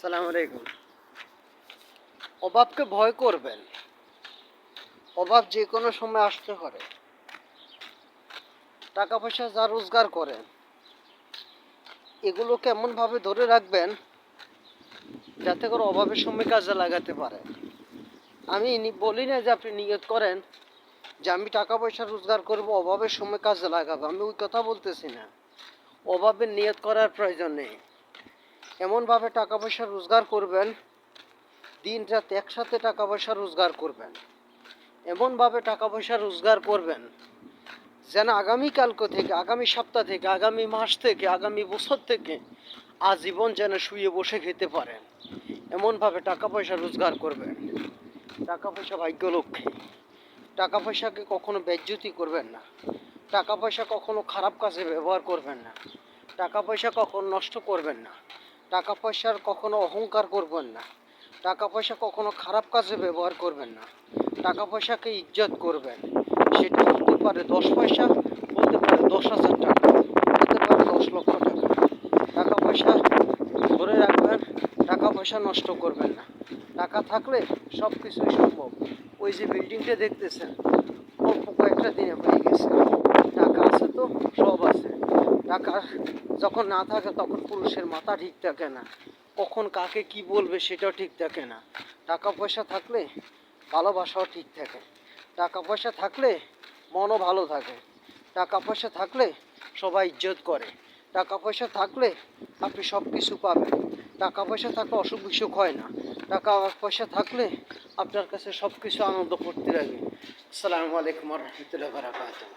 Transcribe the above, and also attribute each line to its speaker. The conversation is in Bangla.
Speaker 1: সালাম আলাইকুম। অভাবকে ভয় করবেন। অভাব যে কোনো সময় আসতে পারে। টাকা পয়সা যা রোজগার করেন, এগুলোকে এমনভাবে ধরে রাখবেন যাতে করে অভাবের সময় কাজে লাগাতে পারেন আমি বলি না যে আপনি নিয়ত করেন যে আমি টাকা পয়সা রোজগার করব অভাবের সময় কাজে লাগাবো। আমি ওই কথা বলতেছি না। অভাবের নিয়ত করার প্রয়োজন নেই। এমনভাবে টাকা পয়সা রোজগার করবেন দিন রাত একসাথে টাকা পয়সা রোজগার করবেন। এমনভাবে টাকা পয়সা রোজগার করবেন যেন আগামীকালকে থেকে, আগামী সপ্তাহ থেকে, আগামী মাস থেকে, আগামী বছর থেকে আজীবন যেন শুয়ে বসে খেতে পারেন। এমনভাবে টাকা পয়সা রোজগার করবেন। টাকা পয়সা ভাগ্য লক্ষ্মী টাকা পয়সাকে কখনো বেজ্জুতি করবেন না। টাকা পয়সা কখনো খারাপ কাজে ব্যবহার করবেন না। টাকা পয়সা কখনো নষ্ট করবেন না। টাকা পয়সার কখনো অহংকার করবেন না। টাকা পয়সা কখনো খারাপ কাজে ব্যবহার করবেন না। টাকা পয়সাকে ইজ্জত করবেন। সেটা হতে পারে দশ পয়সা, হতে পারে দশ হাজার টাকা, হতে পারে দশ লক্ষ টাকা। টাকা পয়সা ধরে রাখবেন টাকা পয়সা নষ্ট করবেন না। টাকা থাকলে সব কিছুই সম্ভব। ওই যে বিল্ডিংটা দেখতেছেন, অল্প কয়েকটা দিনে হয়ে গেছে। টাকা আছে তো, সব আছে। টাকা যখন না থাকে তখন পুরুষের মাথা ঠিক থাকে না। কখন কাকে কি বলবে সেটাও ঠিক থাকে না। টাকা পয়সা থাকলে ভালোবাসাও ঠিক থাকে। টাকা পয়সা থাকলে মনও ভালো থাকে। টাকা পয়সা থাকলে সবাই ইজ্জত করে। টাকা পয়সা থাকলে আপনি সব কিছু পাবেন। টাকা পয়সা থাকলে অসুখ বিসুখ হয় না। টাকা পয়সা থাকলে আপনার কাছে সব কিছু আনন্দ করতে লাগে। আসসালামু আলাইকুম রহমতুল্লাহ বারাকাতুহ।